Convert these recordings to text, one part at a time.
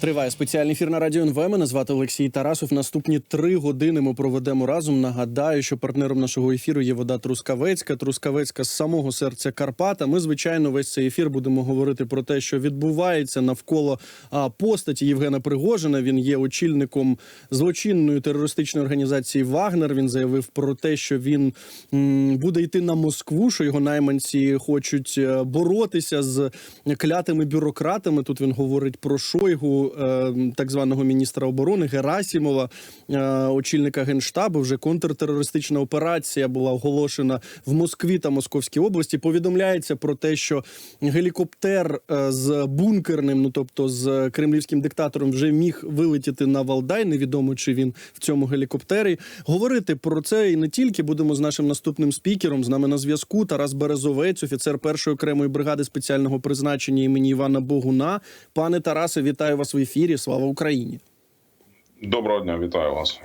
Триває спеціальний ефір на радіо НВ. Мене звати Олексій Тарасов. Наступні три години ми проведемо разом. Нагадаю, що партнером нашого ефіру є вода Трускавецька. Трускавецька з самого серця Карпата. Ми, звичайно, весь цей ефір будемо говорити про те, що відбувається навколо постаті Євгена Пригожина. Він є очільником злочинної терористичної організації Вагнер. Він заявив про те, що він буде йти на Москву, що його найманці хочуть е, боротися з клятими бюрократами. Тут він говорить про Шойгу, е, так званого міністра оборони Герасімова, е, очільника генштабу. Вже контртерористична операція була оголошена в Москві та Московській області. Повідомляється про те, що гелікоптер е, з бункерним, ну тобто з кремлівським диктатором, вже міг вилетіти на Валдай. Невідомо чи він в цьому гелікоптері. Говорити про це і не тільки будемо з нашим наступним спікером. З нами на зв'язку Тарас Березовець, офіцер першої окремої бригади спеціального призначення імені Івана Богуна. Пане Тарасе, вітаю вас в ефірі. Слава Україні! Доброго дня, вітаю вас.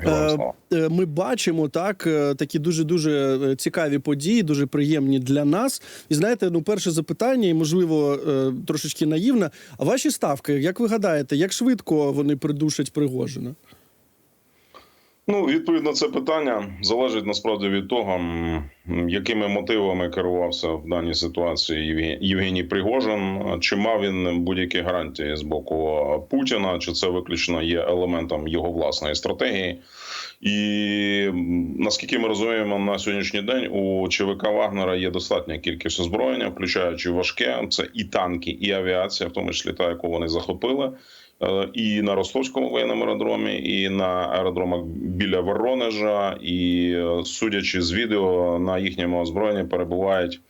Е, Ми бачимо так е, такі дуже дуже е, цікаві події, дуже приємні для нас. І знаєте, ну перше запитання, і можливо е, трошечки наївне. А ваші ставки, як ви гадаєте, як швидко вони придушать Пригожина? Ну, відповідь на це питання залежить насправді від того, якими мотивами керувався в даній ситуації Євге- Євгеній Пригожин. Чи мав він будь-які гарантії з боку Путіна, чи це виключно є елементом його власної стратегії? І наскільки ми розуміємо, на сьогоднішній день у ЧВК Вагнера є достатня кількість озброєння, включаючи важке, це і танки, і авіація, в тому числі та, яку вони захопили. Е, І на Ростовському воєнному аеродромі, і на аеродромах біля Воронежа, і е, судячи з відео на їхньому озброєнні перебувають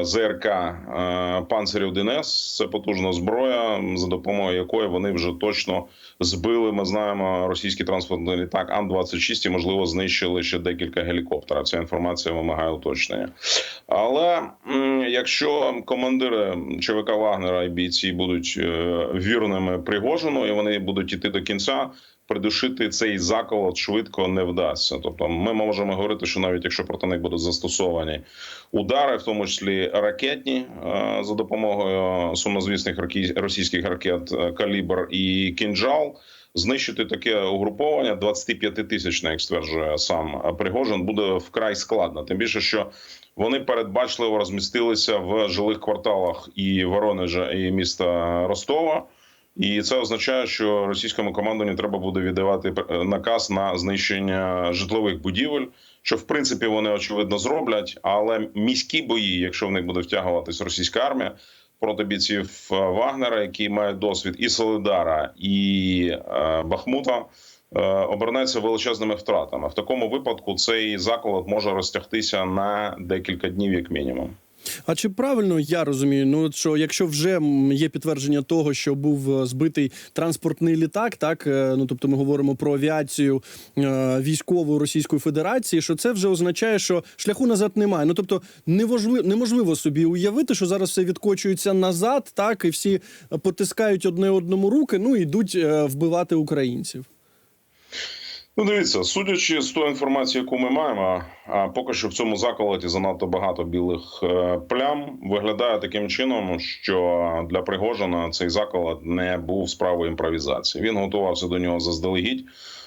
ЗРК е, панцирів ДНС. Це потужна зброя, за допомогою якої вони вже точно збили. Ми знаємо російський транспортний літак Ан 26 і можливо знищили ще декілька гелікоптерів. Ця інформація вимагає уточнення. Але якщо командири ЧВК Вагнера і бійці будуть е, вірними Пригожину, і вони будуть іти до кінця. Придушити цей заколот швидко не вдасться. Тобто, ми можемо говорити, що навіть якщо проти них будуть застосовані удари, в тому числі ракетні, е, за допомогою сумнозвісних російських ракет е, Калібр і Кінжал, знищити таке угруповання 25 тисячне, як стверджує сам Пригожин, буде вкрай складно. Тим більше, що вони передбачливо розмістилися в жилих кварталах і Воронежа, і міста Ростова. І це означає, що російському командуванню треба буде віддавати е, наказ на знищення житлових будівель, що в принципі вони очевидно зроблять. Але міські бої, якщо в них буде втягуватись російська армія проти бійців е, Вагнера, які мають досвід і Солидара, і е, Бахмута. Обернеться величезними втратами в такому випадку. Цей заколот може розтягтися на декілька днів, як мінімум. А чи правильно я розумію? Ну що якщо вже є підтвердження того, що був е, збитий транспортний літак, так е, ну тобто ми говоримо про авіацію е, військову Російської Федерації, що це вже означає, що шляху назад немає. Ну тобто неважливо, неможливо собі уявити, що зараз все відкочується назад, так і всі потискають одне одному руки, ну і йдуть вбивати українців. Ну, дивіться, судячи з тої інформації, яку ми маємо, а поки що в цьому заколоті занадто багато білих е, плям. Виглядає таким чином, що для Пригожина цей заколот не був справою імпровізації. Він готувався до нього заздалегідь.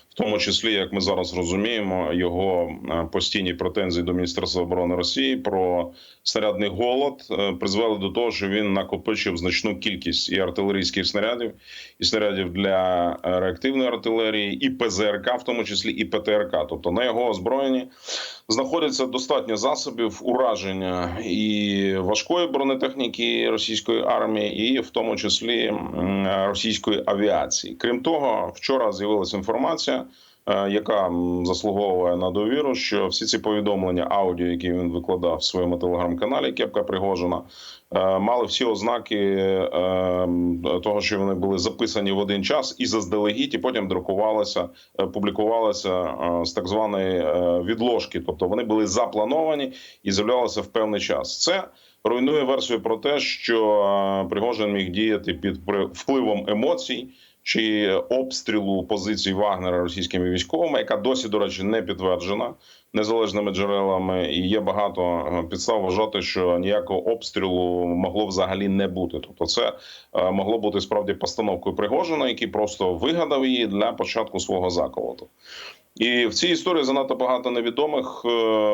В тому числі, як ми зараз розуміємо, його е, постійні претензії до Міністерства оборони Росії про снарядний голод е, призвели до того, що він накопичив значну кількість і артилерійських снарядів, і снарядів для е, реактивної артилерії, і ПЗРК, в тому числі і ПТРК. Тобто на його озброєнні знаходиться достатньо засобів ураження і важкої бронетехніки російської армії, і в тому числі російської авіації. Крім того, вчора з'явилася інформація. Е, Яка заслуговує на довіру, що всі ці повідомлення аудіо, які він викладав в своєму телеграм-каналі Кепка Пригожина, е, мали всі ознаки е, того, що вони були записані в один час і заздалегідь, і потім друкувалися, публікувалися з так званої відложки. Тобто вони були заплановані і з'являлися в певний час. Це руйнує версію про те, що Пригожин міг діяти під впливом емоцій. Чи обстрілу позицій Вагнера російськими військовими, яка досі, до речі, не підтверджена незалежними джерелами, і є багато е, підстав вважати, що ніякого обстрілу могло взагалі не бути. Тобто, це е, могло бути справді постановкою Пригожина, який просто вигадав її для початку свого заколоту. І в цій історії занадто багато невідомих е,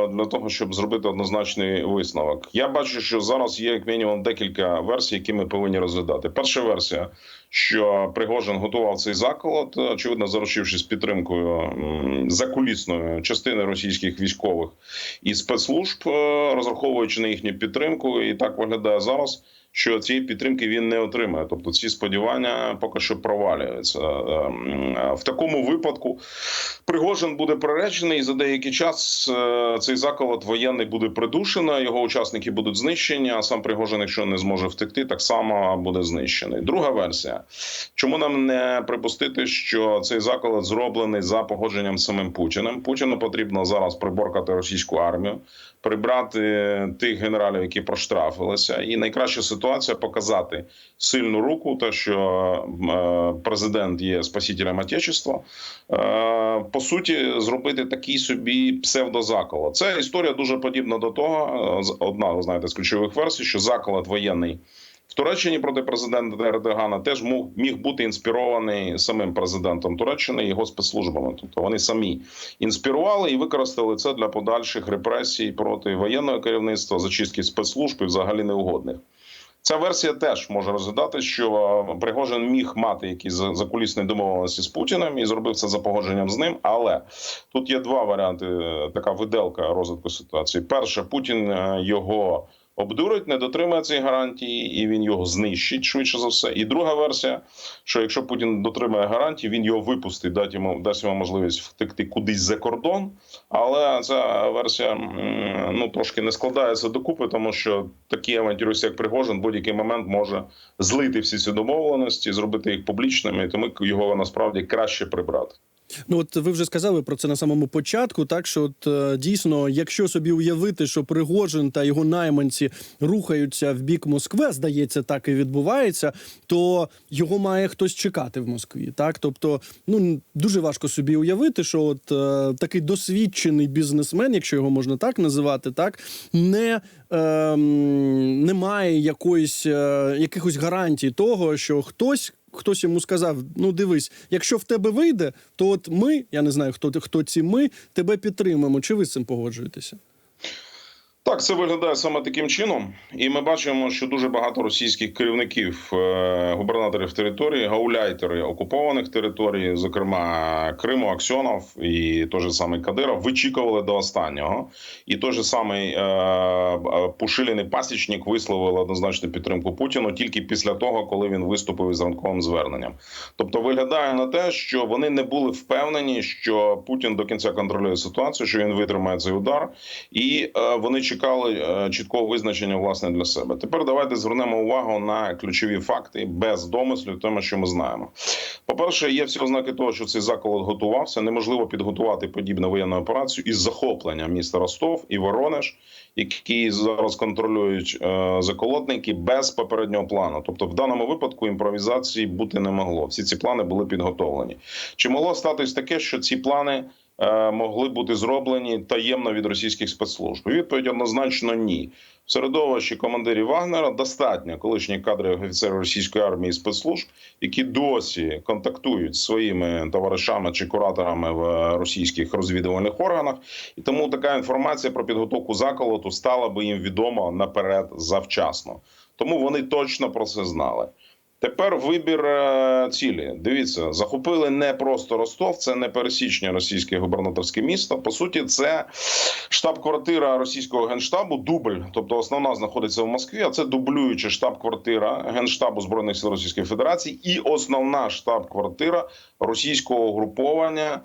для того, щоб зробити однозначний висновок. Я бачу, що зараз є як мінімум декілька версій, які ми повинні розглядати. Перша версія, що Пригожин готував цей заколот, очевидно, заручившись підтримкою м, закулісною частини російських військових і спецслужб, е, розраховуючи на їхню підтримку, і так виглядає зараз. Що цієї підтримки він не отримає, тобто ці сподівання поки що провалюються. Ем, В такому випадку Пригожин буде приречений, за деякий час е, цей заколот воєнний буде придушено. Його учасники будуть знищені. А сам Пригожин, якщо не зможе втекти, так само буде знищений. Друга версія: чому нам не припустити, що цей заколот зроблений за погодженням самим Путіним? Путіну потрібно зараз приборкати російську армію, прибрати тих генералів, які проштрафилися, і найкраща ситуація показати сильну руку, те, що е, президент є спасителем Отечества. Е, по суті, зробити такий собі псевдозаколот. Це історія дуже подібна до того. е, Одна ви знаєте з ключових версій, що заколот воєнний. В Туреччині проти президента Ердогана теж міг бути інспірований самим президентом Туреччини і його спецслужбами. Тобто вони самі інспірували і використали це для подальших репресій проти воєнного керівництва, зачистки спецслужб і взагалі неугодних. Ця версія теж може розглядати, що Пригожин міг мати якісь закулісні домовленості з Путіним і зробив це за погодженням з ним. Але тут є два варіанти. е, Така виделка розвитку ситуації. Перше, Путін е, його обдурить, не дотримає цієї гарантії, і він його знищить швидше за все. І друга версія, що якщо Путін дотримає гарантії, він його випустить, дасть йому дасть йому можливість втекти кудись за кордон. Але ця версія ну трошки не складається докупи, тому що такий авантюрист, як Пригожин, будь-який момент може злити всі ці домовленості, зробити їх публічними, і тому його насправді краще прибрати. Ну от ви вже сказали про це на самому початку. Так що, от е, дійсно, якщо собі уявити, що Пригожин та його найманці рухаються в бік Москви, здається, так і відбувається, то його має хтось чекати в Москві. Так, тобто, ну дуже важко собі уявити, що от е, такий досвідчений бізнесмен, якщо його можна так називати, так не. Ем, немає якоїсь е, якихось гарантій того, що хтось хтось йому сказав: ну дивись, якщо в тебе вийде, то от ми, я не знаю, хто хто ці ми, тебе підтримаємо. Чи ви з цим погоджуєтеся? Так, це виглядає саме таким чином, і ми бачимо, що дуже багато російських керівників, е, губернаторів території, гауляйтери окупованих територій, зокрема Криму, Аксьонов і той же самий Кадиров, вичікували до останнього. І той же самий е, е, Пушилін і Пасічник висловили однозначну підтримку Путіну тільки після того, коли він виступив із ранковим зверненням. Тобто, виглядає на те, що вони не були впевнені, що Путін до кінця контролює ситуацію, що він витримає цей удар, і вони чекали е, чіткого визначення власне для себе. Тепер давайте звернемо увагу на ключові факти без домислів, тому що ми знаємо. По перше, є всі ознаки того, що цей заколот готувався. Неможливо підготувати подібну воєнну операцію із захоплення міста Ростов і Воронеж, які зараз контролюють е, заколотники без попереднього плану. Тобто, в даному випадку імпровізації бути не могло. Всі ці плани були підготовлені. Чи могло статись таке, що ці плани? Е, Могли бути зроблені таємно від російських спецслужб. Відповідь однозначно ні. В середовищі командирів Вагнера достатньо колишні кадри офіцерів російської армії і спецслужб, які досі контактують з своїми товаришами чи кураторами в російських розвідувальних органах, і тому така інформація про підготовку заколоту стала би їм відома наперед завчасно. Тому вони точно про це знали. Тепер вибір е, цілі. Дивіться, захопили не просто Ростов, це не пересічне російське губернаторське місто. По суті, це штаб-квартира російського генштабу. Дубль, тобто основна знаходиться в Москві. А це дублююча штаб-квартира генштабу збройних сил Російської Федерації і основна штаб-квартира російського угруповання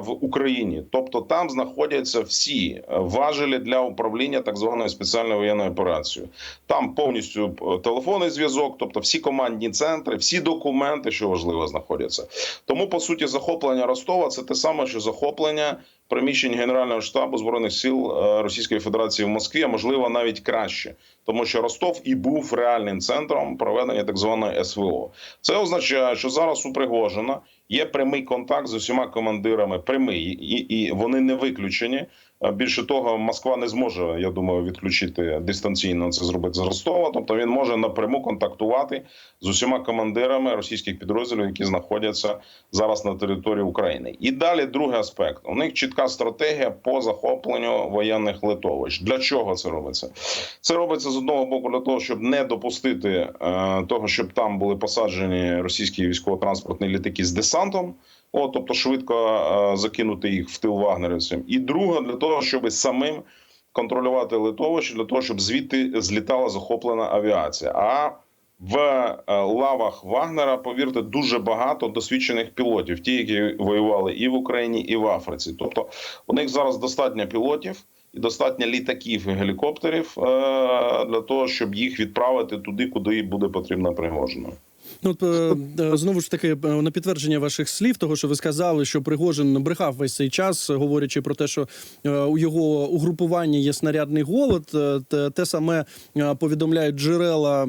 в Україні, тобто там знаходяться всі е, важелі для управління так званою спеціальною воєнною операцією. Там повністю е, телефонний зв'язок, тобто всі командні центри, всі документи, що важливо, знаходяться. Тому по суті захоплення Ростова це те саме, що захоплення приміщень Генерального штабу збройних сил е, Російської Федерації в Москві, а можливо навіть краще, тому що Ростов і був реальним центром проведення так званої СВО. Це означає, що зараз у Пригожина є прямий контакт з усіма командирами, прямий і, і вони не виключені. Е, Більше того, Москва не зможе, я думаю, відключити дистанційно це зробити з Ростова. Тобто він може напряму контактувати з усіма командирами російських підрозділів, які знаходяться зараз на території України. І далі другий аспект: у них чітка стратегія по захопленню воєнних литовищ. Для чого це робиться? Це робиться з одного боку для того, щоб не допустити е, того, щоб там були посаджені російські військово-транспортні літаки з десантом. О, тобто швидко е, закинути їх в тил вагнерівцям. І друга для того, щоб самим контролювати литовище, для того, щоб звідти злітала захоплена авіація. А в е, лавах Вагнера, повірте, дуже багато досвідчених пілотів, ті, які воювали і в Україні, і в Африці. Тобто у них зараз достатньо пілотів. І достатньо літаків і гелікоптерів е, для того, щоб їх відправити туди, куди буде потрібна Пригожина. Ну, е, е, знову ж таки, е, на підтвердження ваших слів, того, що ви сказали, що Пригожин брехав весь цей час, говорячи про те, що у його угрупуванні є снарядний голод. Те, саме повідомляють джерела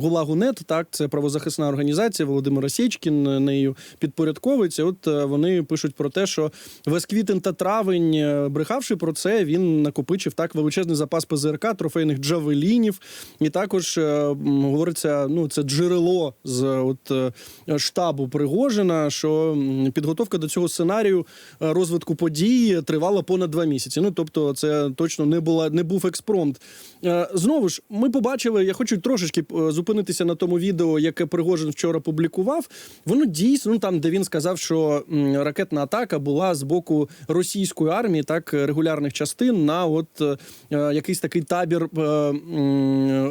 Гулагу.нет, так, це правозахисна організація. Володимир Сєчкін нею підпорядковується. От вони пишуть про те, що весь квітень та травень, брехавши про це, він накопичив так величезний запас ПЗРК, трофейних джавелінів. І також говориться, ну це джерело з от е, штабу Пригожина, що підготовка до цього сценарію е, розвитку подій тривала понад два місяці. Ну тобто, це точно не була не був експромт. Е, Знову ж, ми побачили. Я хочу трошечки е, зупинитися на тому відео, яке Пригожин вчора публікував. Воно дійсно ну там, де він сказав, що ракетна атака була з боку російської армії, так регулярних частин на от е, якийсь такий табір е,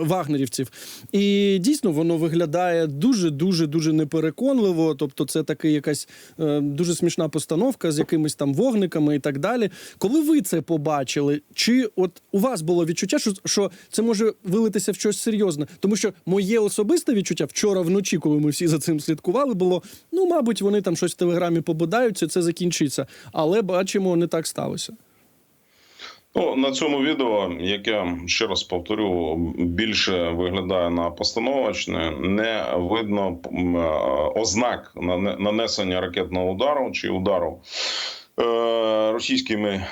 вагнерівців. І дійсно воно виглядає дуже дуже дуже непереконливо. Тобто, це така якась е, дуже смішна постановка з якимись там вогниками і так далі. Коли ви це побачили, чи от у вас було відчуття, що, що це може вилитися в щось серйозне? Тому що моє особисте відчуття вчора вночі, коли ми всі за цим слідкували, було ну, мабуть, вони там щось в телеграмі побудаються, це закінчиться. Але бачимо, не так сталося. Ну, на цьому відео, яке ще раз повторю, більше виглядає на постановочне, не видно е, ознак нане- нанесення ракетного удару чи удару російськими е,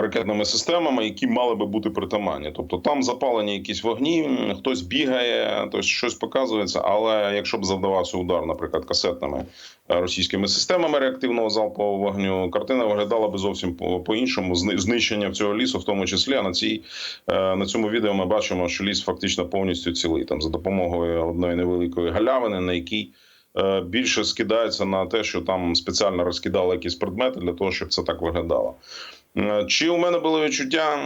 ракетними системами, які мали би бути притаманні. Тобто там запалені якісь вогні, хтось бігає, хтось щось показується. Але якщо б завдавався удар, наприклад, касетними е, російськими системами реактивного залпового вогню, картина виглядала би зовсім по- по-іншому. Зни- Знищення цього лісу, в тому числі а на цій е, на цьому відео ми бачимо, що ліс фактично повністю цілий. Там за допомогою одної невеликої галявини, на якій е, більше скидається на те, що там спеціально розкидали якісь предмети для того, щоб це так виглядало. Е, Чи у мене були відчуття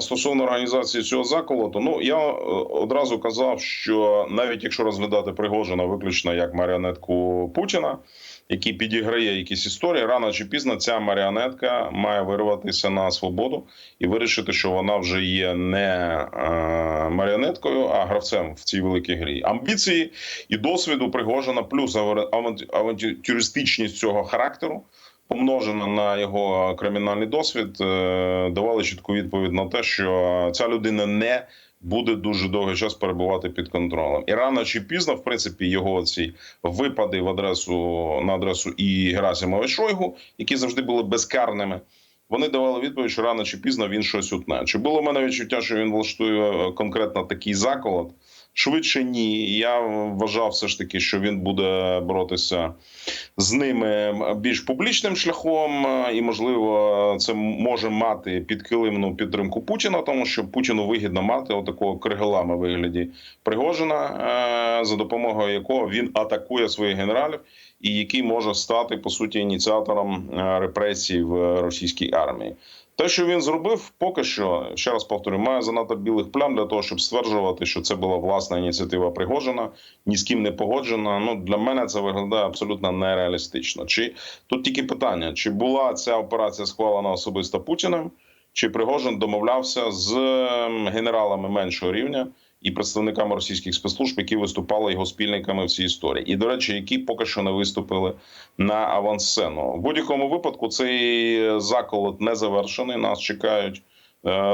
стосовно організації цього заколоту? Ну я е, одразу казав, що навіть якщо розглядати Пригожина виключно як маріонетку Путіна, який підіграє якісь історії, рано чи пізно ця маріонетка має вирватися на свободу і вирішити, що вона вже є не е, маріонеткою, а гравцем в цій великій грі. Амбіції і досвіду Пригожина, плюс авантюристичність цього характеру. Помножена на його кримінальний досвід, е, давали чітку відповідь на те, що ця людина не буде дуже довгий час перебувати під контролем. І рано чи пізно, в принципі, його ці випади в адресу на адресу і Герасимова Шойгу, які завжди були безкарними. Вони давали відповідь, що рано чи пізно він щось утне. Чи було в мене відчуття, що він влаштує е, конкретно такий заколот? Швидше ні. Я вважав все ж таки, що він буде боротися з ними більш публічним шляхом, е, і можливо, це може мати підкилимну підтримку Путіна, тому що Путіну вигідно мати отакого кригелама вигляді Пригожина, е, за допомогою якого він атакує своїх генералів, і який може стати по суті ініціатором е, репресій в російській армії. Те, що він зробив, поки що, ще раз повторю, має занадто білих плям для того, щоб стверджувати, що це була власна ініціатива Пригожина, ні з ким не погоджена. Ну для мене це виглядає абсолютно нереалістично. Чи тут тільки питання: чи була ця операція схвалена особисто Путіним, чи Пригожин домовлявся з ем, генералами меншого рівня і представниками російських спецслужб, які виступали його спільниками в цій історії, і до речі, які поки що не виступили на авансцену. В будь-якому випадку цей заколот не завершений. Нас чекають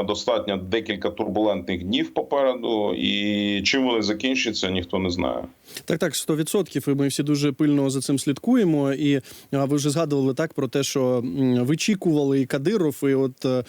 достатньо декілька турбулентних днів попереду, і чим вони закінчаться, ніхто не знає. Так, так, 100%. І ми всі дуже пильно за цим слідкуємо. І ви вже згадували так про те, що вичікували і Кадиров, і от е,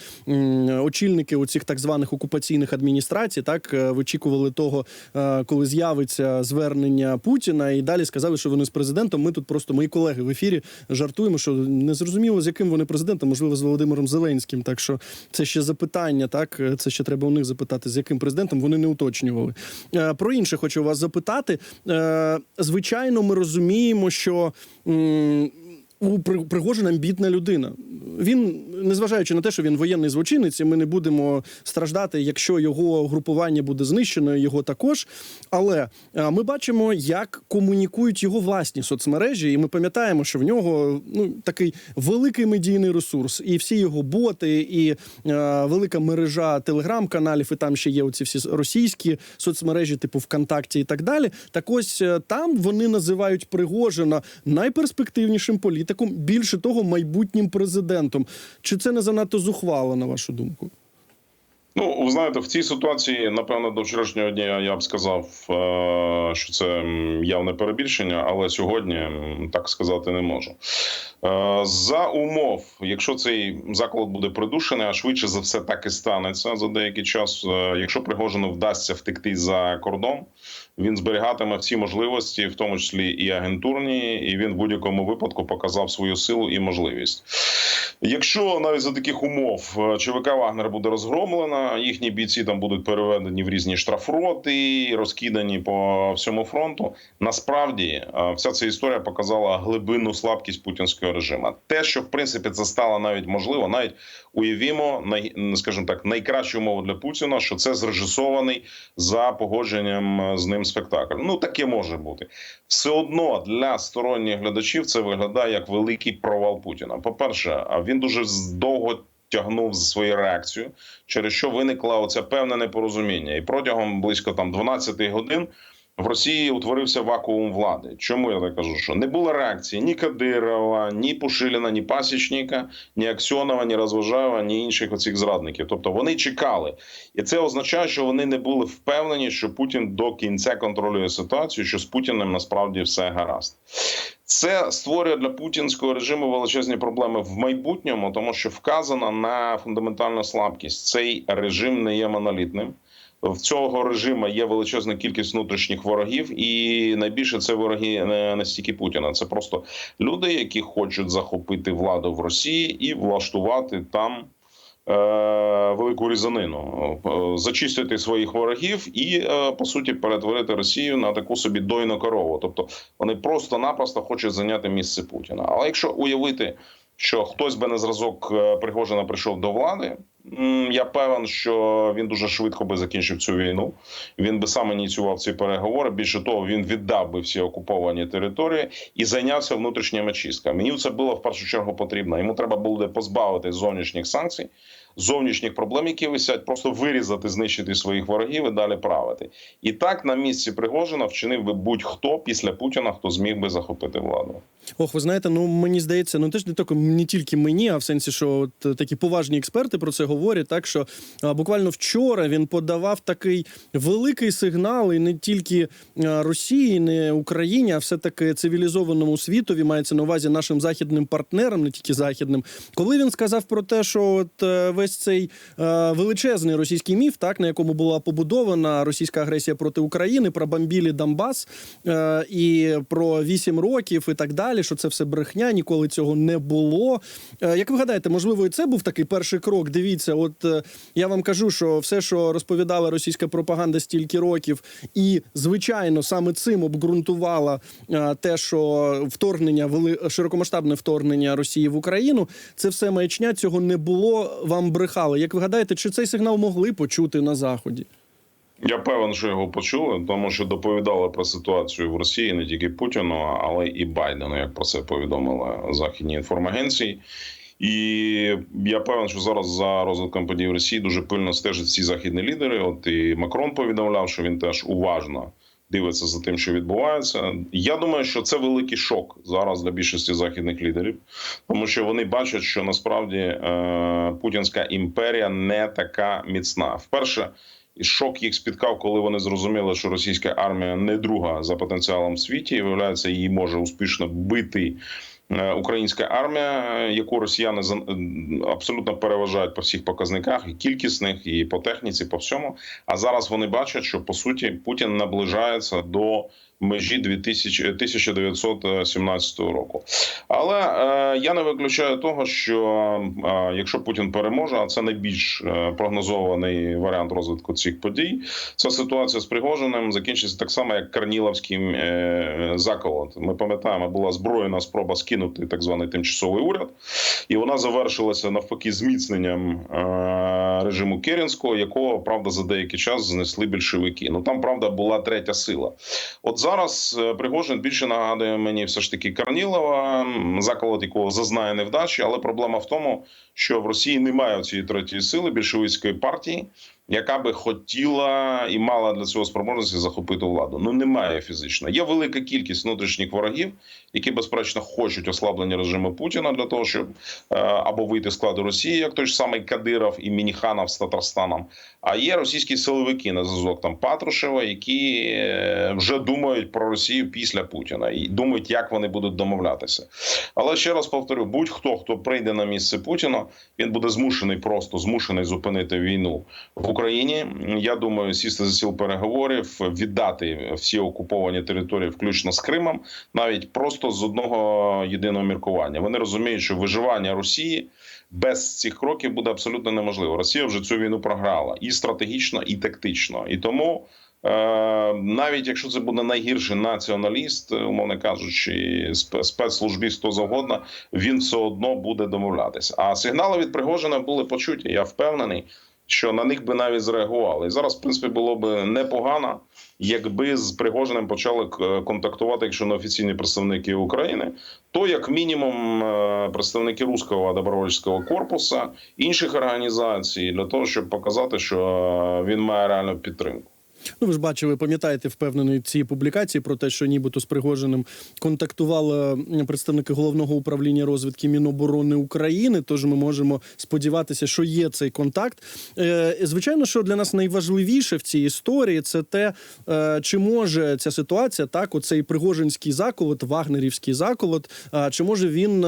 очільники оцих так званих окупаційних адміністрацій, так е, вичікували того, е, коли з'явиться звернення Путіна, і далі сказали, що вони з президентом. Ми тут просто мої колеги в ефірі жартуємо, що не зрозуміло, з яким вони президентом, можливо, з Володимиром Зеленським. Так що це ще запитання, так це ще треба у них запитати, з яким президентом вони не уточнювали. Е, Про інше хочу вас запитати. Е, Звичайно, ми розуміємо, що. У При- Пригожина амбітна людина. Він, незважаючи на те, що він воєнний злочинець, і ми не будемо страждати, якщо його групування буде знищено, його також. Але ми бачимо, як комунікують його власні соцмережі, і ми пам'ятаємо, що в нього ну такий великий медійний ресурс, і всі його боти, і е, велика мережа телеграм-каналів, і там ще є оці всі російські соцмережі, типу ВКонтакті і так далі. Так ось е, там вони називають Пригожина найперспективнішим політиком, більше того, майбутнім президентом. Чи це не занадто зухвало, на вашу думку? Ну, ви знаєте, в цій ситуації, напевно, до вчорашнього дня я б сказав, е, що це явне перебільшення, але сьогодні так сказати не можу. Е, За умов, якщо цей заклад буде придушений, а швидше за все так і станеться за деякий час. е, Якщо Пригожину вдасться втекти за кордон, він зберігатиме всі можливості, в тому числі і агентурні, і він в будь-якому випадку показав свою силу і можливість. Якщо навіть за таких умов е, ЧВК Вагнер буде розгромлена, їхні бійці там будуть переведені в різні штрафроти, розкидані по всьому фронту. Насправді е, вся ця історія показала глибинну слабкість путінського режиму. Те, що в принципі це стало навіть можливо, навіть уявімо, най, скажімо так, найкращу умову для Путіна, що це зрежисований за погодженням з ним спектакль. Ну таке може бути. Все одно для сторонніх глядачів це виглядає як великий провал Путіна. По перше, він дуже довго. Тягнув за свою реакцію, через що виникла оця певне непорозуміння, і протягом близько там 12 годин в Росії утворився вакуум влади. Чому я так кажу? Що не було реакції ні Кадирова, ні Пушиліна, ні Пасічника, ні Аксьонова, ні Розважаєва, ні інших оцих зрадників. Тобто вони чекали, і це означає, що вони не були впевнені, що Путін до кінця контролює ситуацію, що з Путіним насправді все гаразд. Це створює для путінського режиму величезні проблеми в майбутньому, тому що вказана на фундаментальну слабкість. Цей режим не є монолітним. В цього режиму є величезна кількість внутрішніх ворогів, і найбільше це вороги не настільки Путіна. Це просто люди, які хочуть захопити владу в Росії і влаштувати там. е, Велику різанину Е, зачистити своїх ворогів і е, по суті перетворити Росію на таку собі дойну корову. Тобто вони просто-напросто хочуть зайняти місце Путіна. Але якщо уявити, що хтось би на зразок Пригожина прийшов до влади, я певен, що він дуже швидко би закінчив цю війну. Він би сам ініціював ці переговори. Більше того, він віддав би всі окуповані території і зайнявся внутрішніми чистками. Мені це було в першу чергу потрібно. Йому треба буде позбавити зовнішніх санкцій, зовнішніх проблем, які висять, просто вирізати, знищити своїх ворогів і далі правити. І так на місці Пригожина вчинив би будь-хто після Путіна, хто зміг би захопити владу. Ох, ви знаєте, ну мені здається, ну теж не тільки не тільки мені, а в сенсі, що от такі поважні експерти про це говорять. Так що буквально вчора він подавав такий великий сигнал, і не тільки Росії, не Україні, а все таки цивілізованому світові мається на увазі нашим західним партнерам, не тільки західним. Коли він сказав про те, що от е, весь цей е, величезний російський міф, так на якому була побудована російська агресія проти України, про бомбілі Донбас е, і про 8 років і так далі. Що це все брехня, ніколи цього не було. Як ви гадаєте, можливо, і це був такий перший крок? Дивіться, от е, я вам кажу, що все, що розповідала російська пропаганда стільки років, і звичайно, саме цим обґрунтувала е, те, що вторгнення широкомасштабне вторгнення Росії в Україну, це все маячня. Цього не було. Вам брехали. Як ви гадаєте, чи цей сигнал могли почути на заході? Я певен, що його почули, тому що доповідали про ситуацію в Росії не тільки Путіну, але і Байдену, як про це повідомили західні інформагенції. І я певен, що зараз за розвитком подій в Росії дуже пильно стежать всі західні лідери. От і Макрон повідомляв, що він теж уважно дивиться за тим, що відбувається. Я думаю, що це великий шок зараз для більшості західних лідерів, тому що вони бачать, що насправді е, путінська імперія не така міцна. Вперше. Шок їх спіткав, коли вони зрозуміли, що російська армія не друга за потенціалом в світі, і виявляється, її може успішно бити українська армія, яку росіяни за- абсолютно переважають по всіх показниках, і кількісних, і по техніці, по всьому. А зараз вони бачать, що по суті Путін наближається до межі 2000, 1917 року. Але е, я не виключаю того, що е, якщо Путін переможе, а це найбільш е, прогнозований варіант розвитку цих подій, ця ситуація з Пригожиним закінчиться так само, як Карніловський е, заколот. Ми пам'ятаємо, була збройна спроба скинути так званий тимчасовий уряд, і вона завершилася навпаки зміцненням е, режиму Керенського, якого правда за деякий час знесли більшовики. Ну там правда була третя сила. От зараз е, Пригожин більше нагадує мені все ж таки Карнілова, м, заколот якого зазнає невдачі, але проблема в тому, що в Росії немає цієї третьої сили більшовицької партії, яка би хотіла і мала для цього спроможності захопити владу. Ну немає фізично. Є велика кількість внутрішніх ворогів, які безперечно хочуть ослаблення режиму Путіна для того, щоб е, або вийти з складу Росії, як той ж самий Кадиров і Мініханов з Татарстаном. А є російські силовики на зв'язок там Патрушева, які е, вже думають про Росію після Путіна і думають, як вони будуть домовлятися. Але ще раз повторю: будь-хто, хто прийде на місце Путіна, він буде змушений просто змушений зупинити війну в Україні. Я думаю, сісти за стіл переговорів, віддати всі окуповані території, включно з Кримом, навіть просто з одного єдиного міркування. Вони розуміють, що виживання Росії без цих кроків буде абсолютно неможливо. Росія вже цю війну програла і стратегічно, і тактично. І тому. Е, навіть якщо це буде найгірший націоналіст, умовно кажучи, спе- спецслужбіст, хто завгодно, він все одно буде домовлятися. А сигнали від Пригожина були почуті. Я впевнений, що на них би навіть зреагували. І зараз, в принципі, було б непогано, якби з Пригожиним почали контактувати, якщо не офіційні представники України, то як мінімум е, представники руського добровольчого корпусу, інших організацій, для того, щоб показати, що е, він має реальну підтримку. Ну, ви ж бачили, пам'ятаєте, впевнений ці публікації про те, що нібито з Пригожиним контактували представники головного управління розвідки Міноборони України. Тож ми можемо сподіватися, що є цей контакт. Е, звичайно, що для нас найважливіше в цій історії це те, е, чи може ця ситуація, так, оцей пригожинський заколот, вагнерівський заколот, е, чи може він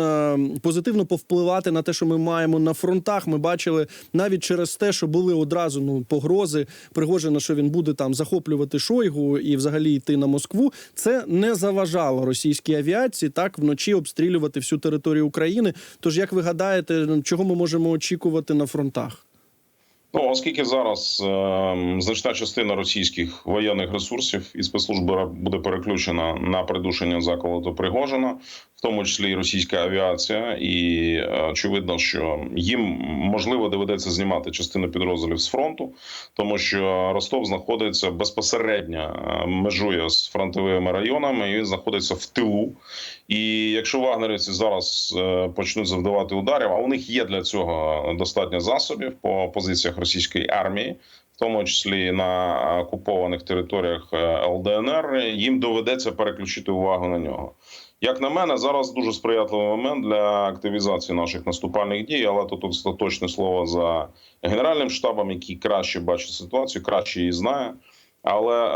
позитивно повпливати на те, що ми маємо на фронтах. Ми бачили навіть через те, що були одразу ну погрози Пригожина, що він буде там захоплювати Шойгу і взагалі йти на Москву. Це не заважало російській авіації так вночі обстрілювати всю територію України. Тож, як ви гадаєте, чого ми можемо очікувати на фронтах? Ну, оскільки зараз е, значна частина російських воєнних ресурсів і спецслужби буде переключена на придушення заколоту Пригожина, тому числі і російська авіація, і е, очевидно, що їм можливо доведеться знімати частину підрозділів з фронту, тому що Ростов знаходиться безпосередньо е, межує з фронтовими районами, і він знаходиться в тилу. І якщо вагнерівці зараз е, почнуть завдавати ударів, а у них є для цього достатньо засобів по позиціях російської армії, в тому числі на окупованих територіях ЛДНР, їм доведеться переключити увагу на нього. Як на мене, зараз дуже сприятливий момент для активізації наших наступальних дій, але тут остаточне слово за генеральним штабом, який краще бачить ситуацію, краще її знає. Але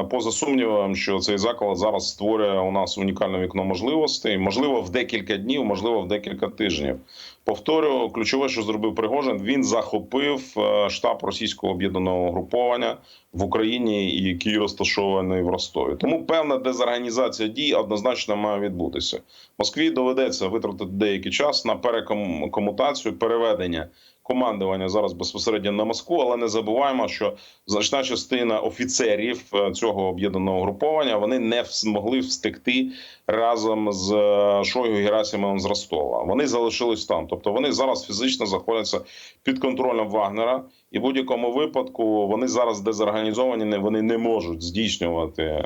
е, поза сумнівом, що цей заклад зараз створює у нас унікальне вікно можливостей, можливо, в декілька днів, можливо, в декілька тижнів. Повторю, ключове, що зробив Пригожин, він захопив е, штаб російського об'єднаного угруповання в Україні, який розташований в Ростові. Тому певна дезорганізація дій однозначно має відбутися. Москві доведеться витратити деякий час на перекомутацію, переведення командування зараз безпосередньо на Москву, але не забуваємо, що значна частина офіцерів е, цього об'єднаного груповання вони не змогли встекти разом з е, Шойгу Герасимовим з Ростова. Вони залишились там, тобто вони зараз фізично знаходяться під контролем Вагнера, і в будь-якому випадку вони зараз дезорганізовані, вони не можуть здійснювати е,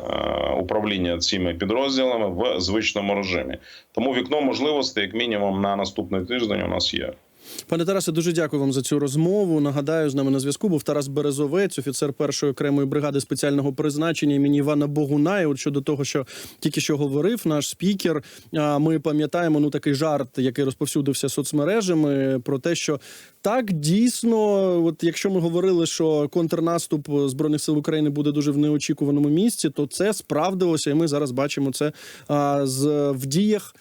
управління цими підрозділами в звичному режимі. Тому вікно можливостей, як мінімум, на наступний тиждень у нас є. Пане Тарасе, дуже дякую вам за цю розмову. Нагадаю, з нами на зв'язку був Тарас Березовець, офіцер першої окремої бригади спеціального призначення імені Івана Богуна. І от щодо того, що тільки що говорив наш спікер. Ми пам'ятаємо ну такий жарт, який розповсюдився соцмережами, про те, що так дійсно, от якщо ми говорили, що контрнаступ збройних сил України буде дуже в неочікуваному місці, то це справдилося, і ми зараз бачимо це з в діях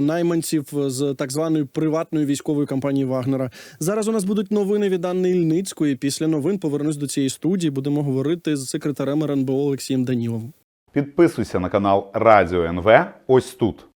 найманців з так званої приватної військової компанії Вагнера. Зараз у нас будуть новини від Анни Ільницької. Після новин повернусь до цієї студії. Будемо говорити з секретарем РНБО Олексієм Даніловим. Підписуйся на канал Радіо НВ ось тут.